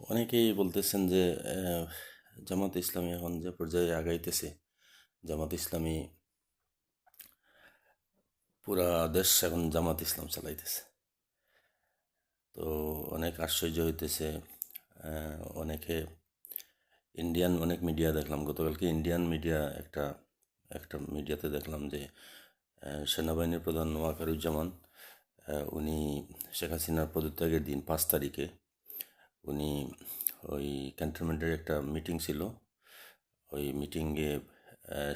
অনেকেই বলতেছেন যে জামাত ইসলামী এখন যে পর্যায়ে আগাইতেছে জামাত ইসলামী পুরা দেশ এখন জামাত ইসলাম চালাইতেছে। তো অনেক আশ্চর্য হইতেছে অনেকে ইন্ডিয়ান অনেক মিডিয়া দেখলাম। গতকালকে ইন্ডিয়ান মিডিয়া একটা একটা মিডিয়াতে দেখলাম যে সেনাবাহিনীর প্রধান ওয়াকারুজ্জামান আহ, উনি শেখ হাসিনার পদত্যাগের দিন পাঁচ তারিখে উনি ওই ক্যান্টনমেন্টের একটা মিটিং ছিল। ওই মিটিংয়ে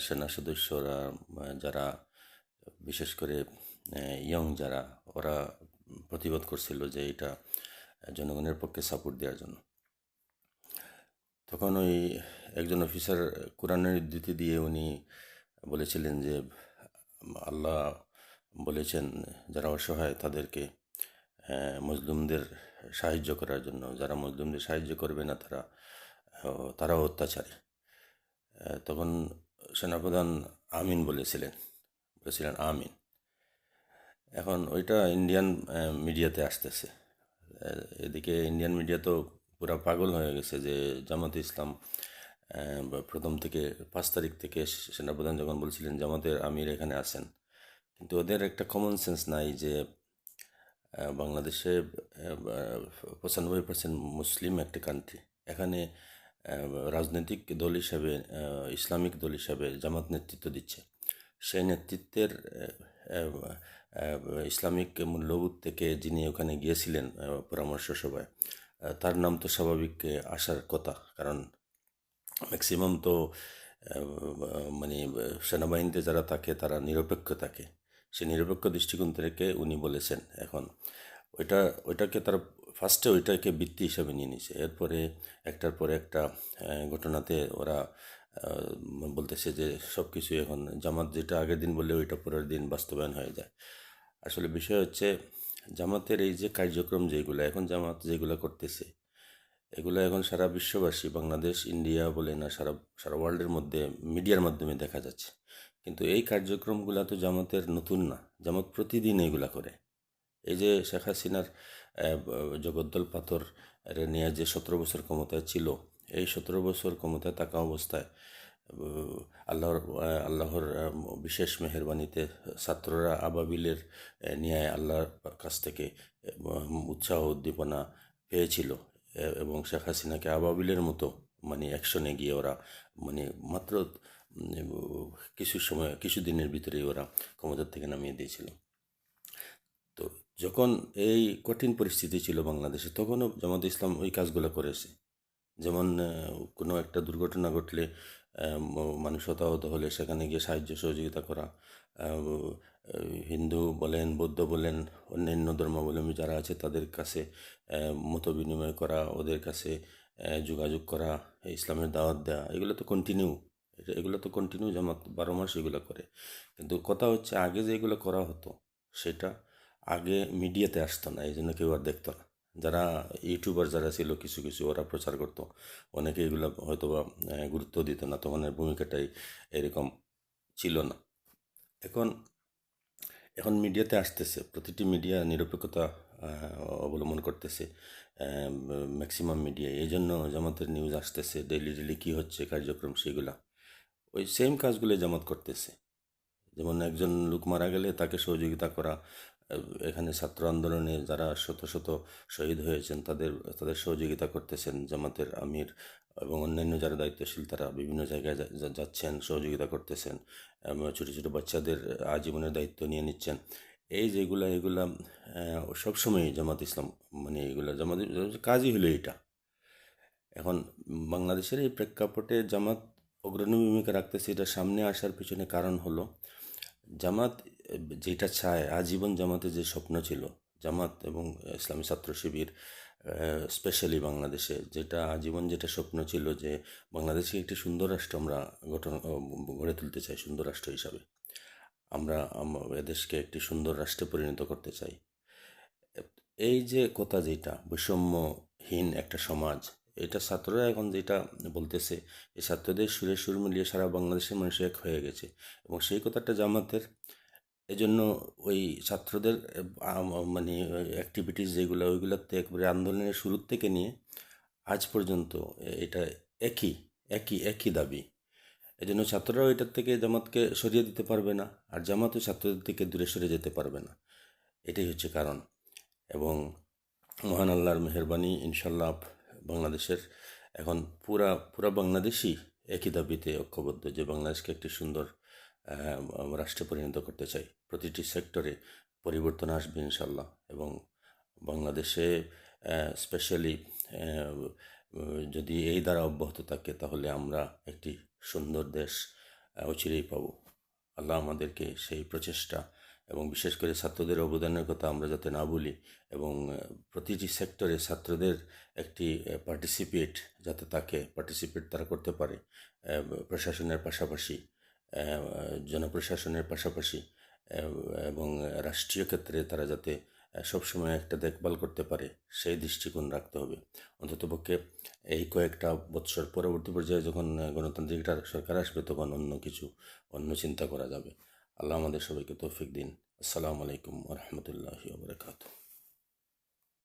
সেনা সদস্যরা যারা, বিশেষ করে ইয়ং যারা, ওরা প্রতিবাদ করছিল যে এটা জনগণের পক্ষে সাপোর্ট দেওয়ার জন্য। তখন ওই একজন অফিসার কোরআনের উদ্ধৃতি দিয়ে উনি বলেছিলেন যে, আল্লাহ বলেছেন, যারা অসহায় তাদেরকে মজলুমদের সাহায্য করার জন্য, যারা মজলুমদের সাহায্য করবে না, তারা তারাও অত্যাচারী। তখন সেনাপ্রধান আমিন বলেছিলেন বলেছিলেন আমিন। এখন ওইটা ইন্ডিয়ান মিডিয়াতে আসতেছে। এদিকে ইন্ডিয়ান মিডিয়া তো পুরা পাগল হয়ে গেছে যে জামাতে ইসলাম প্রথম থেকে পাঁচ তারিখ থেকে সেনাপ্রধান যখন বলছিলেন, জামাতের আমির এখানে আসেন কিন্তু ওদের একটা কমন সেন্স নাই যে বাংলাদেশে পঁচানব্বই পার্সেন্ট মুসলিম একটি কান্ট্রি এখানে রাজনৈতিক দল হিসাবে ইসলামিক দল হিসাবে জামাত নেতৃত্ব দিচ্ছে। সেই নেতৃত্বের ইসলামিক মূল্যবোধ থেকে যিনি ওখানে গিয়েছিলেন পরামর্শ সভায় তার নাম তো স্বাভাবিক আসার কথা। কারণ ম্যাক্সিমাম তো মানে সেনাবাহিনীতে যারা থাকে, তারা নিরপেক্ষ থাকে। সেই নিরপেক্ষ দৃষ্টিকোণ থেকে উনি বলেছেন এখন। ওইটা, ওইটাকে তার ফার্স্টে ওইটাকে বৃত্তি হিসাবে নিয়ে নিছে এরপরে একটার পরে একটা ঘটনাতে ওরা বলতেছে যে সব কিছু এখন জামাত যেটা আগের দিন বললে ওইটা পরের দিন বাস্তবায়ন হয়ে যায়। আসলে বিষয় হচ্ছে জামাতের এই যে কার্যক্রম যেগুলো, এখন জামাত যেগুলো করতেছে, এগুলো এখন সারা বিশ্ববাসী, বাংলাদেশ, ইন্ডিয়া বলে না সারা সারা ওয়ার্ল্ডের মধ্যে মিডিয়ার মাধ্যমে দেখা যাচ্ছে। কিন্তু এই কার্যক্রমগুলো তো জামাতের নতুন না। জামাত প্রতিদিন এগুলা করে। এই যে শেখ হাসিনার জগদ্দল পাথর নিয়ে যে সতেরো বছর ক্ষমতায় ছিল এই সতেরো বছর ক্ষমতায় থাকা অবস্থায় আল্লাহর আল্লাহর বিশেষ মেহরবানিতে ছাত্ররা আবাবিলের আহ, নিয়ে আল্লাহর কাছ থেকে উৎসাহ উদ্দীপনা পেয়েছিল। এবং শেখ হাসিনাকে আবাবিলের মতো মানে অ্যাকশনে গিয়ে ওরা মানে মাত্র কিছু সময়, কিছু দিনের ভিতরেই ওরা ক্ষমতার থেকে নামিয়ে দিয়েছিল। তো যখন এই কঠিন পরিস্থিতি ছিল বাংলাদেশে, তখনও জামাত ইসলাম ওই কাজগুলো করেছে। যেমন কোনো একটা দুর্ঘটনা ঘটলে মানুষ হতাহত হলে সেখানে গিয়ে সাহায্য, সহযোগিতা করা হিন্দু বলেন, বৌদ্ধ বলেন, অন্যান্য ধর্মাবলম্বী যারা আছে তাদের কাছে মত বিনিময় করা, ওদের কাছে যোগাযোগ করা, ইসলামের দাওয়াত দেওয়া, এগুলো তো কন্টিনিউ এগুলো তো কন্টিনিউ জামাত, বারো মাস এগুলো করে। কিন্তু কথা হচ্ছে আগে যেগুলো করা হতো, সেটা আগে মিডিয়াতে আসতো না এই জন্য কেউ আর দেখতো না। যারা ইউটিউবার যারা ছিল, কিছু কিছু ওরা প্রচার করতো। অনেকে এগুলো হয়তো বা গুরুত্ব দিত না, তখন এর ভূমিকাটাই এরকম ছিল না। এখন এখন মিডিয়াতে আসতেছে, প্রতিটি মিডিয়া নিরপেক্ষতা অবলম্বন করতেছে ম্যাক্সিমাম মিডিয়া এই জন্য জামাতের নিউজ আসতেছে ডেইলি ডেলি কী হচ্ছে, কার্যক্রম, সেগুলা। ওই সেম কাজগুলো জামাত করতেছে। যেমন একজন লোক মারা গেলে তাকে সহযোগিতা করা এখানে ছাত্র আন্দোলনে যারা শত শত শহীদ হয়েছেন তাদের তাদের সহযোগিতা করতেছেন জামাতের আমির এবং অন্যান্য যারা দায়িত্বশীল তারা বিভিন্ন জায়গায় যাচ্ছেন সহযোগিতা করতেছেন ছোটো ছোটো বাচ্চাদের আজীবনের দায়িত্ব নিয়ে নিচ্ছেন। এই যেগুলা এগুলা আহ, সবসময়ই জামাত ইসলাম মানে এগুলা জামাত কাজই হলো এটা। এখন বাংলাদেশের এই প্রেক্ষাপটে জামাত অগ্রণী ভূমিকা রাখতেছে এটা সামনে আসার পিছনে কারণ হলো, জামাত, যেটা চায়, আজীবন জামাতে যে স্বপ্ন ছিল, জামাত এবং ইসলামী ছাত্র শিবির স্পেশালি বাংলাদেশে, যেটা আজীবন যেটা স্বপ্ন ছিল যে বাংলাদেশে একটি সুন্দর রাষ্ট্র আমরা গঠন গড়ে তুলতে চাই, সুন্দর রাষ্ট্র হিসাবে। আমরা আম- এদেশকে একটি সুন্দর রাষ্ট্রে পরিণত করতে চাই। এই যে কথা যেটা, বৈষম্যহীন একটা সমাজ এটা ছাত্ররা এখন যেটা বলতেছে, এই ছাত্রদের সুরে সুর মিলিয়ে সারা বাংলাদেশের মানুষ এক হয়ে গেছে। এবং সেই কথাটা জামাতের এজন্য ওই ছাত্রদের মানে অ্যাক্টিভিটিস যেগুলো, ওইগুলোতে একবারে আন্দোলনের শুরুর থেকে নিয়ে আজ পর্যন্ত এটা একই একই একই দাবি। এজন্য ছাত্ররাও এটার থেকে জামাতকে সরিয়ে দিতে পারবে না, আর জামাতও ছাত্রদের থেকে দূরে সরে যেতে পারবে না। এটাই হচ্ছে কারণ। এবং মহান আল্লাহর মেহরবানি ইনশাল্লাহ বাংলাদেশের এখন পুরা পুরা বাংলাদেশই একই দাবিতে ঐক্যবদ্ধ যে বাংলাদেশকে একটি সুন্দর রাষ্ট্রে পরিণত করতে চাই। প্রতিটি সেক্টরে পরিবর্তন আসবে ইনশাল্লাহ এবং বাংলাদেশে স্পেশালি যদি এই দ্বারা অব্যাহত থাকে তাহলে আমরা একটি সুন্দর দেশ অচিরেই পাবো। আল্লাহ আমাদেরকে সেই প্রচেষ্টা এবং বিশেষ করে ছাত্রদের অবদানের কথা আমরা যাতে না বলি এবং প্রতিটি সেক্টরে ছাত্রদের একটি পার্টিসিপেট যাতে তাকে পার্টিসিপেট তারা করতে পারে প্রশাসনের পাশাপাশি জনপ্রশাসনের পাশাপাশি এবং রাষ্ট্রীয় ক্ষেত্রে তারা যাতে সবসময় একটা দেখভাল করতে পারে সেই দৃষ্টিকোণ রাখতে হবে। অন্ততপক্ষে এই কয়েকটা বৎসর পরবর্তী পর্যায়ে যখন আহ, গণতান্ত্রিক সরকার আসবে তখন অন্য কিছু অন্য চিন্তা করা যাবে। আল্লাহ আমাদের সবাইকে তৌফিক দিন। আসসালামু আলাইকুম রহমতুল্লাহি ওবরাকাতুহ